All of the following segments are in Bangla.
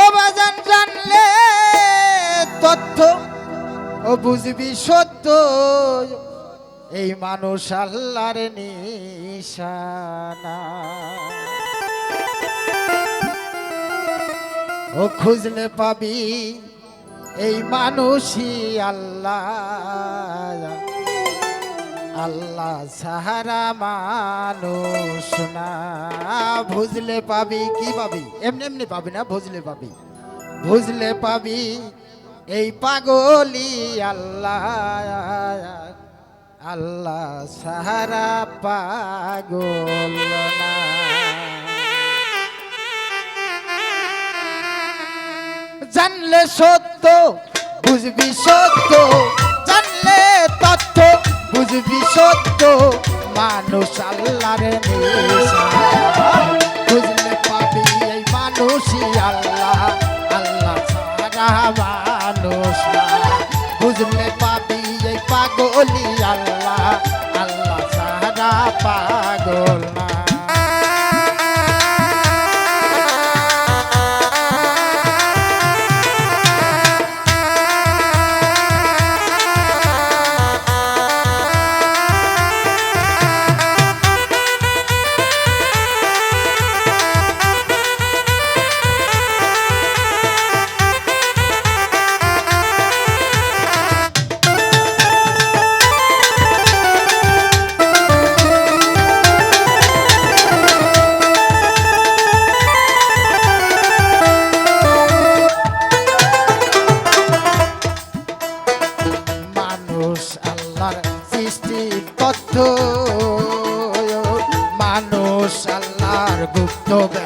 ও জানলে তথ্য ও বুঝবি সত্য। এই মানুষ আল্লাহর নিশানা। ও খুঁজলে পাবি এই মানুষই আল্লাহ। আল্লাহ সাহারা মানুষ না। বুঝলে পাবি কি পাবি? এমনি এমনি পাবি না, বুঝলে পাবি। বুঝলে পাবি এই পাগলি আল্লাহ। আল্লাহ সাহারা পাগল না। জানলে সত্য, বুঝবি সত্য। জানলে তথ্য বুঝবি সত্য? মানুষ আল্লাহর। বুঝলে পাবি এই মানুষই আল্লাহ। আল্লাহ সারা মানুষ বুঝলে পাবি এই পাগলি আল্লাহ।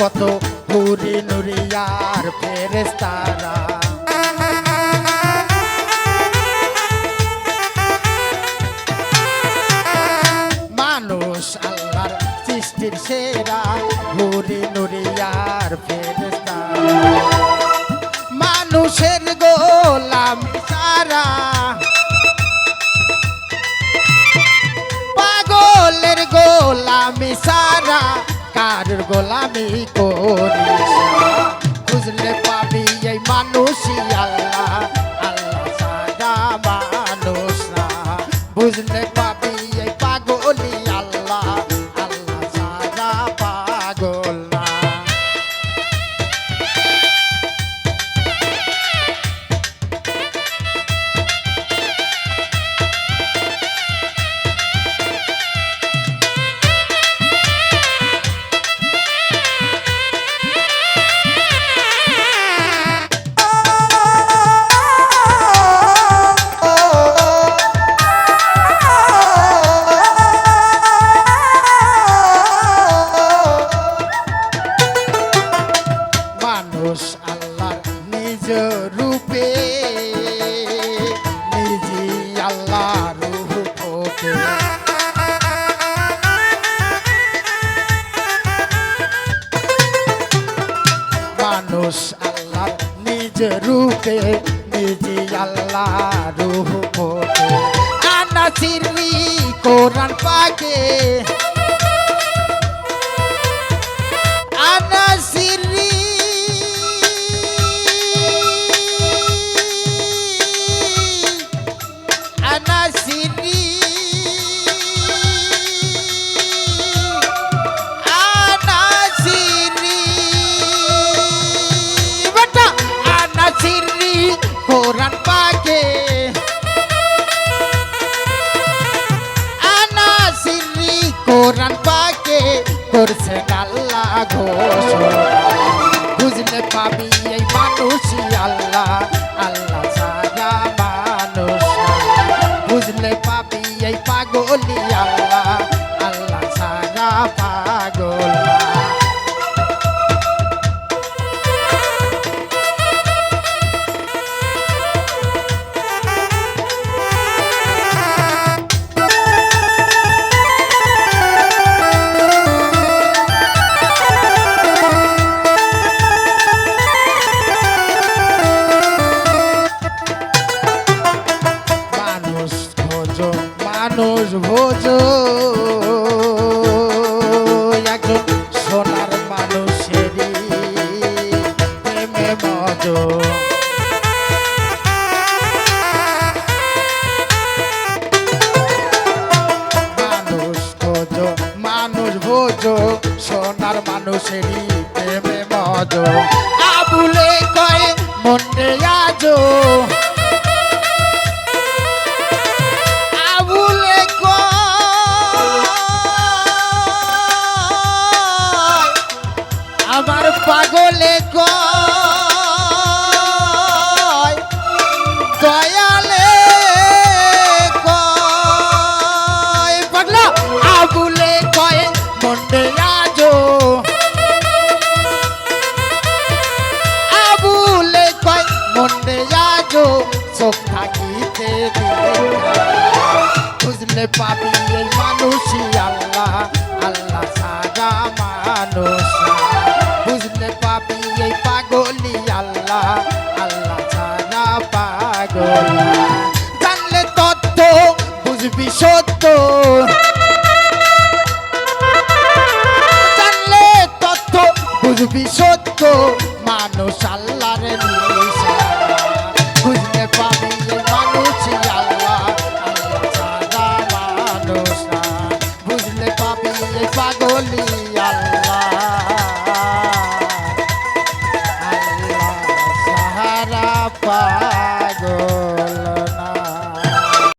কত হুরি নুরিয়ার ফেরেস্তারা মানুষ আল্লাহর সৃষ্টির সেরা হুরি নুরিয়ার ফেরেস্তারা মানুষের গোলাম সারা পাগলের গোলামি কার গোলামি করিস। বুঝলে পাবি এই মানুষই আল্লাহ। রূপে নিজে আল্লাহ রূপে আনা সিরি কোরআন পাকে। কোরআন পাকে করছে আল্লাহ ঘোষ। বুঝলে পাবি একজন সোনার মানুষেরই প্রেমে মজ ভোজ সোনার মানুষেরই প্রেমে মজ আবুলে মন্ডে আজো। বুঝলে পাবি এই মানুষই আল্লাহ আল্লাহ সারা মানুষ। বুঝলে পাবি এই পাগলি আল্লাহ আল্লাহ সারা পাগল। জানলে তথ্য বুঝবি সত্য। জানলে তথ্য বুঝবি সত্য। মানুষ আল্লাহ বলি